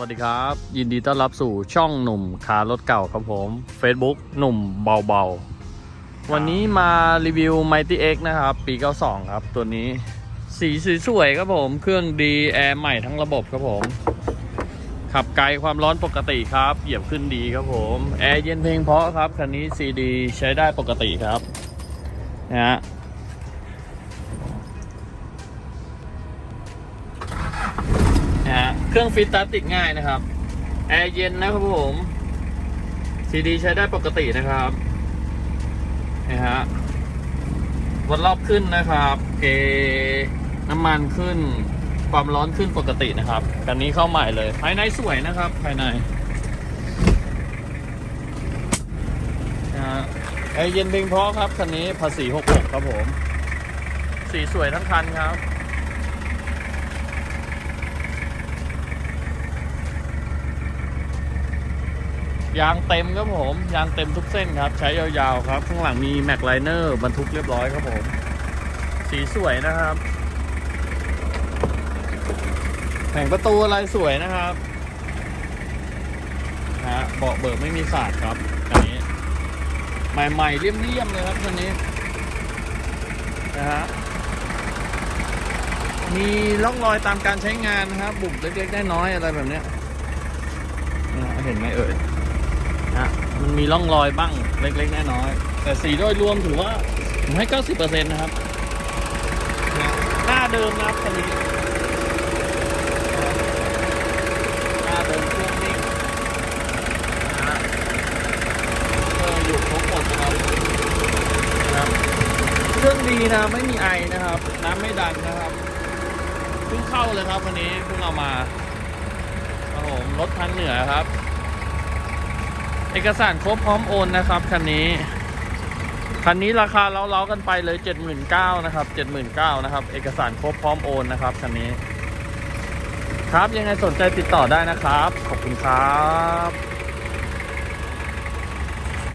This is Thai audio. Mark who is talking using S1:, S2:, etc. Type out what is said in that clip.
S1: วัสดีครับ ยินดีต้อนรับสู่ช่องหนุ่มคารถเก่าครับผม Facebook หนุ่มเบาๆ วันนี้มารีวิว Mighty X นะครับ ปี 92 ครับ ตัวนี้สีสวยๆครับผม เครื่องดีแอร์ใหม่ทั้งระบบครับผม ขับไกลความร้อนปกติครับ เหยียบขึ้นดีครับผม แอร์เย็นเพลงเพราะครับ คันนี้ CD ใช้ได้ปกติครับนะฮะ เครื่องฟิตตาร์ติดง่ายนะครับ แอร์เย็นนะครับผมซีดีใช้ได้ปกตินะครับนะฮะวันรอบขึ้นนะครับ เกน้ำมันขึ้น ความร้อนขึ้นปกตินะครับคันนี้เข้าใหม่เลย ภายในสวยนะครับ ภายในนะฮะแอร์เย็นเพียงเพราะครับคันนี้ภาษี66ครับผม สีสวยทั้งคันครับ ยางเต็มครับผม ยางเต็มทุกเส้นครับ ใช้ยาวๆครับ ข้างหลังมีแม็กไลเนอร์บรรทุกเรียบร้อยครับผม สีสวยนะครับแผงประตูอะไรสวยนะครับฮะเบาะเบิกไม่มีสาดครับอันนี้ ใหม่ๆเลี่ยมๆเลยครับคันนี้นะฮะมีร่องรอยตามการใช้งานนะครับ บุบเล็กๆได้น้อยอะไรแบบเนี้ยนะเห็นไหมเอ่ย นะมันมีร่องรอยบ้างเล็กๆแน้อย แต่สีโดยรวมถือว่า ผมให้ 90%นะครับหน้าเดิมนะครับคันนี้หน้าเดิมเครื่องนิ่งนะฮะเอออยู่ครบหมดนะครับนะครับเครื่องดีนะไม่มีไอนะครับ น้ำไม่ดันนะครับเพิ่งเข้าเลยครับวันนี้เพิ่งเอามาครับผมรถทางเหนือครับ เอกสารครบพร้อมโอนนะครับคันนี้คันนี้ราคาเล้าๆกันไปเลย 79,000นะครับ79,000นะครับ เอกสารครบพร้อมโอนนะครับคันนี้ ครับยังไงสนใจติดต่อได้นะครับ ขอบคุณครับ